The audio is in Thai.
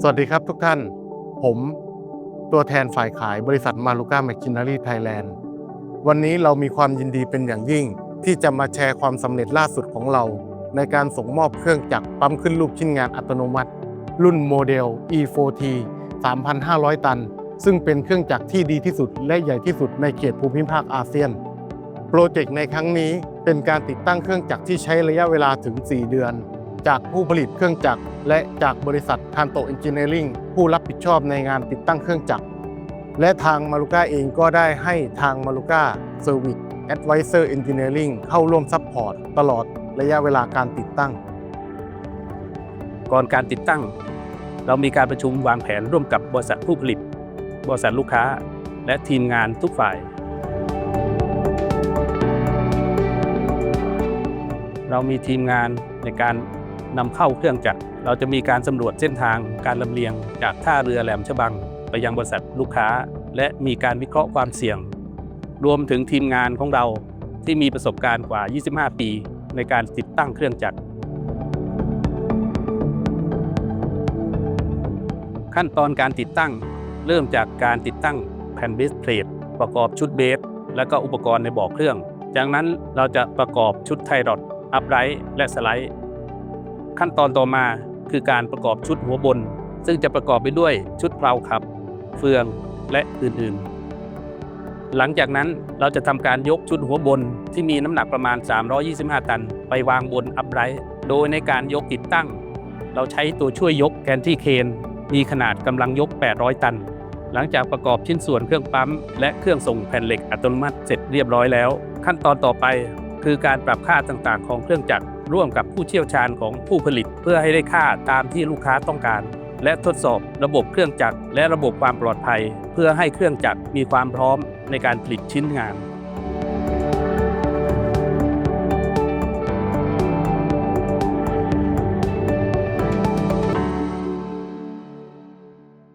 สวัสดีครับทุกท่าน ผมตัวแทนฝ่ายขายบริษัทมาลูก้าแมคคินนารีไทยแลนด์วันนี้เรามีความยินดีเป็นอย่างยิ่ง ที่จะมาแชร์ความสำเร็จล่าสุดของเรา ในการส่งมอบเครื่องจักรปั๊มขึ้นรูปชิ้นงานอัตโนมัติ รุ่นโมเดล E4T 3,500 ตัน ซึ่งเป็นเครื่องจักรที่ดีที่สุดและใหญ่ที่สุดในเขตภูมิภาคอาเซียน โปรเจกต์ในครั้งนี้เป็นการติดตั้งเครื่องจักรที่ใช้ระยะเวลาถึง 4 เดือน จากผู้ผลิตเครื่องจักร และจากบริษัทคันโตเอนจิเนียริงผู้รับผิดชอบในงานติดตั้งเครื่องจักร และทางมารุก้าเองก็ได้ให้ทางมารุก้าเซอร์วิสแอดไวเซอร์เอนจิเนียริงเข้าร่วมซัพพอร์ตตลอดระยะเวลาการติดตั้ง ก่อนการติดตั้ง เรามีการประชุมวางแผนร่วมกับบริษัทผู้ผลิต บริษัทลูกค้า และทีมงานทุกฝ่าย เรามีทีมงานในการนำเข้าเครื่องจักร เราจะมีการสำรวจเส้นทางการลำเลียง จากท่าเรือแหลมฉบัง ไปยังบริษัทลูกค้า และมีการวิเคราะห์ความเสี่ยง รวมถึงทีมงานของเราที่มีประสบการณ์กว่า 25 ปี ในการติดตั้งเครื่องจักร ขั้นตอนการติดตั้ง เริ่มจากการติดตั้งแผ่นเบสเพลทประกอบชุดเบสและก็อุปกรณ์ในบ่อเครื่อง จากนั้นเราจะประกอบชุดไทรอด อัพไรท์และสไลด์ขั้นตอนต่อมาคือการประกอบชุดหัวบน ซึ่งจะประกอบไปด้วยชุดเพลาขับ เฟืองและอื่นๆ หลังจากนั้นเราจะทำการยกชุดหัวบนที่มีน้ำหนักประมาณ 325 ตัน ไปวางบนอัพไรท์โดยในการยกติดตั้ง เราใช้ตัวช่วยยกแกนที่เคนมีขนาดกำลังยก 800 ตัน หลังจากประกอบชิ้นส่วนเครื่องปั๊ม และเครื่องส่งแผ่นเหล็กอัตโนมัติเสร็จเรียบร้อยแล้ว ขั้นตอนต่อไป คือการปรับค่าต่างๆ ของเครื่องจักรร่วมกับผู้เชี่ยวชาญของผู้ผลิต เพื่อให้ได้ค่าตามที่ลูกค้าต้องการ และทดสอบระบบเครื่องจักรและระบบความปลอดภัย เพื่อให้เครื่องจักรมีความพร้อมในการผลิตชิ้นงาน